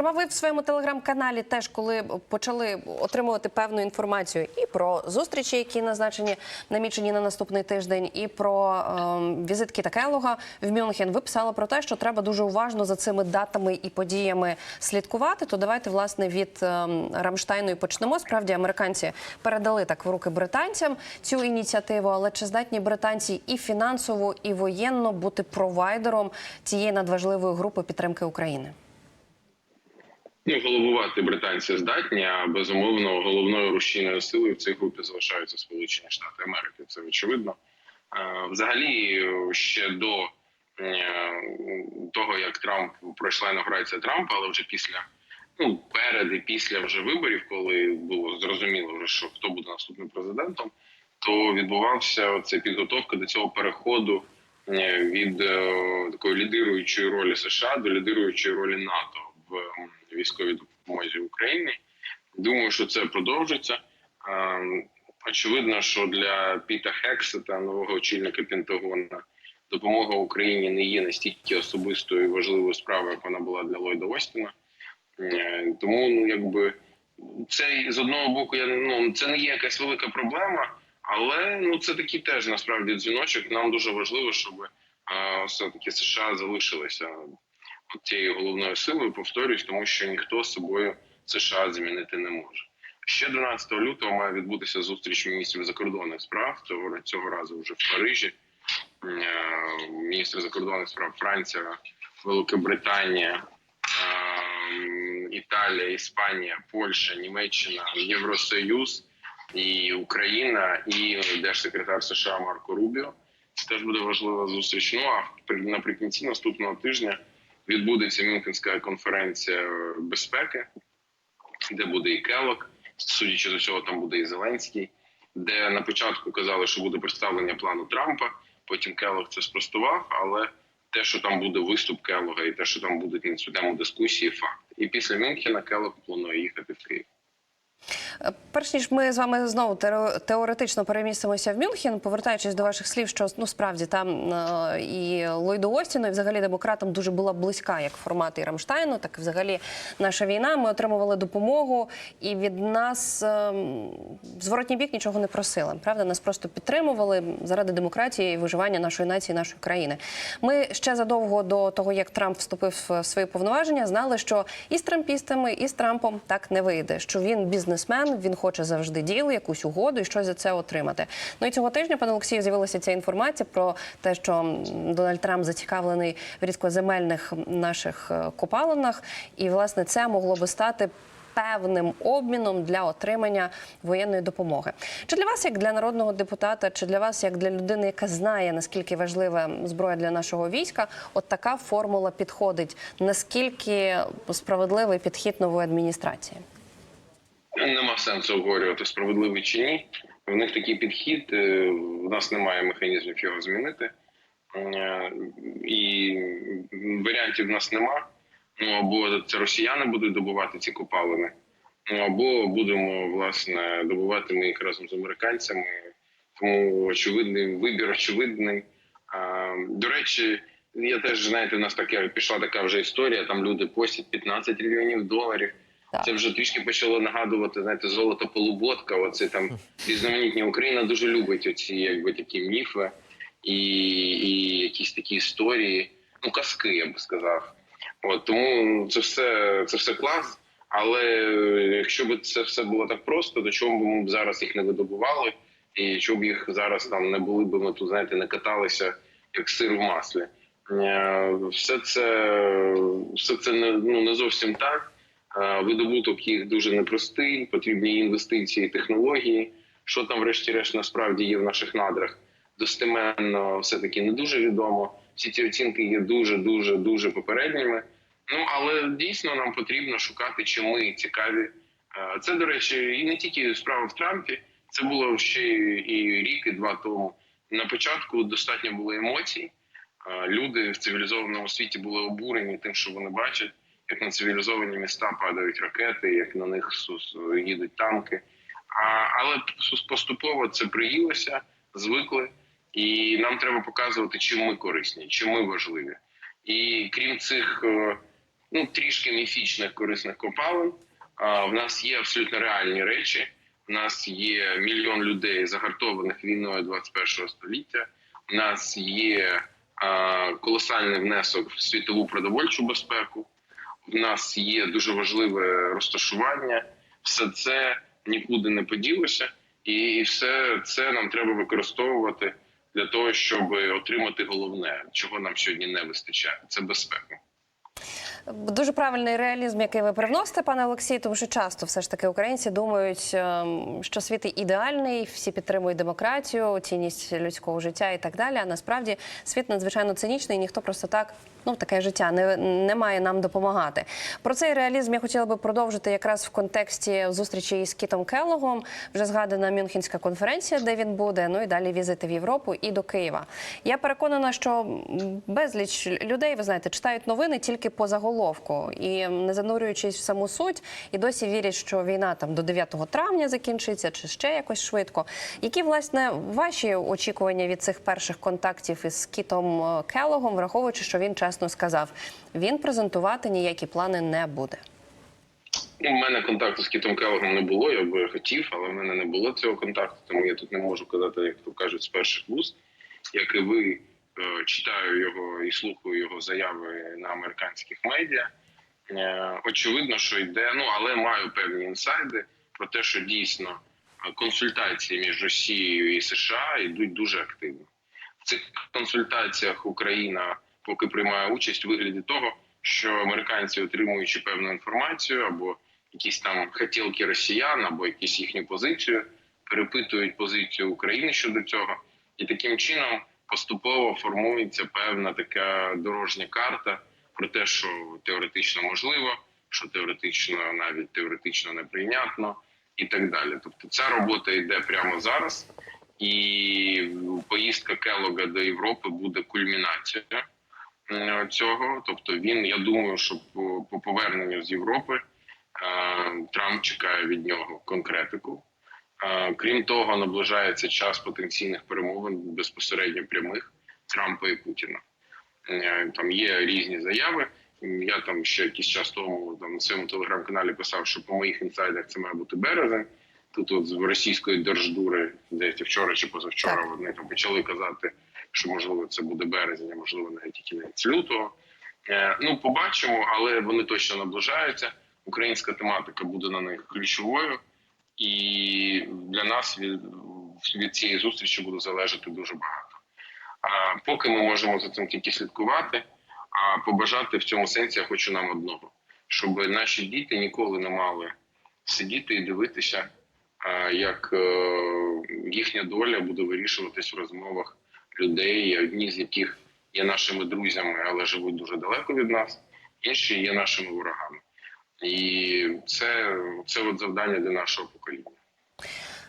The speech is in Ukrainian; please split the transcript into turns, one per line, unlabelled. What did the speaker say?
Зокрема, ви в своєму телеграм-каналі теж коли почали отримувати певну інформацію і про зустрічі, які назначені намічені на наступний тиждень, і про ем, візит Кіта в Мюнхен. Ви писали про те, що треба дуже уважно за цими датами і подіями слідкувати. То давайте власне від ем, Рамштайну і почнемо. Справді американці передали так в руки британцям цю ініціативу, але чи здатні британці і фінансово, і воєнно бути провайдером цієї надважливої групи підтримки України?
Ну, головувати британці здатні, а безумовно головною рушійною силою в цій групі залишаються Сполучені Штати Америки. Це очевидно. Взагалі, ще до е, того, як Трамп пройшла інаугурація Трампа, але вже після ну перед і після вже виборів, коли було зрозуміло, вже що хто буде наступним президентом, то відбувався ця підготовка до цього переходу від е, такої лідируючої ролі США до лідируючої ролі НАТО в військовій допомозі Україні. Думаю, що це продовжиться. Очевидно, що для Піта Хексета, нового очільника Пентагона, допомога Україні не є настільки особистою і важливою справою, як вона була для Ллойда Остіна. Е, Тому, ну якби це з одного боку, я ну це не є якась велика проблема, але ну це такий теж насправді дзвіночок. Нам дуже важливо, щоб все таки США залишилися цією головною силою. Повторюсь, тому що ніхто собою США змінити не може. Ще 12 лютого має відбутися зустріч міністрів закордонних справ. Цього цього разу вже в Парижі. Е, Міністри закордонних справ Франція, Велика Британія, е, Італія, Іспанія, Польща, Німеччина, Євросоюз і Україна, і держсекретар США Марко Рубіо. Це теж буде важлива зустріч. Ну а при- наприкінці наступного тижня відбудеться Мюнхенська конференція безпеки, де буде і Келок. Судячи з усього, там буде і Зеленський, де на початку казали, що буде представлення плану Трампа. Потім Келог це спростував, але те, що там буде виступ Келога, і те, що там будуть на цю тему дискусії, факт. І після Мюнхена Келог планує їхати в Київ.
Перш ніж ми з вами знову теоре- теоретично перемістимося в Мюнхен, повертаючись до ваших слів, що ну справді там е, і Ллойду Остіну, і взагалі демократам дуже була близька як формат і Рамштайну, так і взагалі наша війна. Ми отримували допомогу, і від нас е, зворотній бік нічого не просили. Правда, нас просто підтримували заради демократії і виживання нашої нації, нашої країни. Ми ще задовго до того, як Трамп вступив в свої повноваження, знали, що і з трампістами, і з Трампом так не вийде. Що він бізнесмен, він хоче завжди діл, якусь угоду і щось за це отримати. Ну і цього тижня, пане Олексію, з'явилася ця інформація про те, що Дональд Трамп зацікавлений в рідкоземельних наших е, копалинах, і власне це могло би стати. Певним обміном для отримання воєнної допомоги. Чи для вас, як для народного депутата, чи для вас, як для людини, яка знає наскільки важлива зброя для нашого війська, от така формула підходить? Наскільки справедливий підхід нової адміністрації?
Нема сенсу обговорювати справедливий чи ні. В них такий підхід. е, В нас немає механізмів його змінити, Е, і варіантів в нас нема. Ну або це росіяни будуть добувати ці копалини, ну або будемо власне добувати ми їх разом з американцями. Тому очевидний вибір очевидний. До речі, я теж знаєте, в нас таке пішла така вже історія. Там люди постять 15 трильйонів доларів.
Так.
Це вже трішки почало нагадувати, знаєте, золото полуботка. Оце там різноманітні Україна дуже любить оці якби такі міфи і, і якісь такі історії, ну казки, я би сказав. От тому це все це все клас. Але е, якщо б це все було так просто, то чому б ми б зараз їх не видобували, і чому б їх зараз там не були б ми тут, знаєте, не каталися як сир в маслі. Е, Все це все це не ну не зовсім так. Е, Видобуток їх дуже непростий, потрібні інвестиції, технології. Що там, врешті-решт, насправді є в наших надрах, достеменно все таки не дуже відомо. Всі ці оцінки є дуже, дуже, дуже попередніми. Ну але дійсно нам потрібно шукати, чи ми цікаві. Е, Це, до речі, і не тільки справа в Трампі, це було ще і рік, і два тому. На початку достатньо було емоцій. Е, Люди в цивілізованому світі були обурені тим, що вони бачать, як на цивілізовані міста падають ракети, як на них їдуть танки. А, але поступово це приїлося, звикли, і нам треба показувати, чим ми корисні, чим ми важливі. І крім цих е, ну трішки міфічних корисних копалин. В нас є абсолютно реальні речі. У нас є мільйон людей загартованих війною 21 століття. У нас є колосальний внесок в світову продовольчу безпеку. У нас є дуже важливе розташування. Все це нікуди не поділося, і все це нам треба використовувати для того, щоб отримати головне, чого нам сьогодні не вистачає. Це безпека.
Дуже правильний реалізм, який ви привносите, пане Олексій, тому що часто все ж таки українці думають, ем, що світ ідеальний, всі підтримують демократію, цінність людського життя і так далі. А насправді світ надзвичайно цинічний, і ніхто просто так. Ну, таке життя не, не має нам допомагати. Про цей реалізм я хотіла би продовжити якраз в контексті зустрічі із Кітом Келлогом. Вже згадана Мюнхенська конференція, де він буде. Ну і далі візити в Європу і до Києва. Я переконана, що безліч людей, ви знаєте, читають новини тільки по заголовку і не занурюючись в саму суть, і досі вірять, що війна там до 9 травня закінчиться, чи ще якось швидко. Які власне ваші очікування від цих перших контактів із Кітом е, Келлогом, враховуючи, що він чесно сказав, він презентувати ніякі плани не буде.
Ну, У мене контакту з Кітом Келлогом не було, я би хотів, але в мене не було цього контакту, тому я тут не можу казати, як то кажуть, з перших вуст. Як і ви е, читаю його і слухаю його заяви на американських медіа. Е, очевидно, що йде, ну але маю певні інсайди про те, що дійсно е, консультації між Росією і США йдуть дуже активно. В цих консультаціях Україна поки приймає участь у вигляді того, що американці, отримуючи певну інформацію або якісь там хотілки росіян, або якісь їхню позицію, перепитують позицію України щодо цього, і таким чином поступово формується певна така дорожня карта про те, що теоретично можливо, що теоретично навіть теоретично неприйнятно, і так далі. Тобто, ця робота йде прямо зараз, і поїздка Келога до Європи буде кульмінацією цього. Тобто, він, я думаю, що по, по поверненню з Європи е, Трамп чекає від нього конкретику. Е, Крім того, наближається час потенційних перемовин безпосередньо прямих Трампа і Путіна. Е, Там є різні заяви. Я там ще якийсь час тому там на своєму телеграм-каналі писав, що по моїх інсайдах це має бути березень. Тут от з російської держдури, здається, вчора чи позавчора
Так.
вони там почали казати, що можливо це буде березень, а можливо навіть і кінець лютого. Е, Ну, побачимо, але вони точно наближаються. Українська тематика буде на них ключовою, і для нас від, від цієї зустрічі буде залежати дуже багато. А поки ми можемо за цим тільки слідкувати. А побажати в цьому сенсі я хочу нам одного, щоб наші діти ніколи не мали сидіти і дивитися, як е, їхня доля буде вирішуватись в розмовах людей, одні з яких є нашими друзями, але живуть дуже далеко від нас, інші є нашими ворогами. І це, це от завдання для нашого покоління.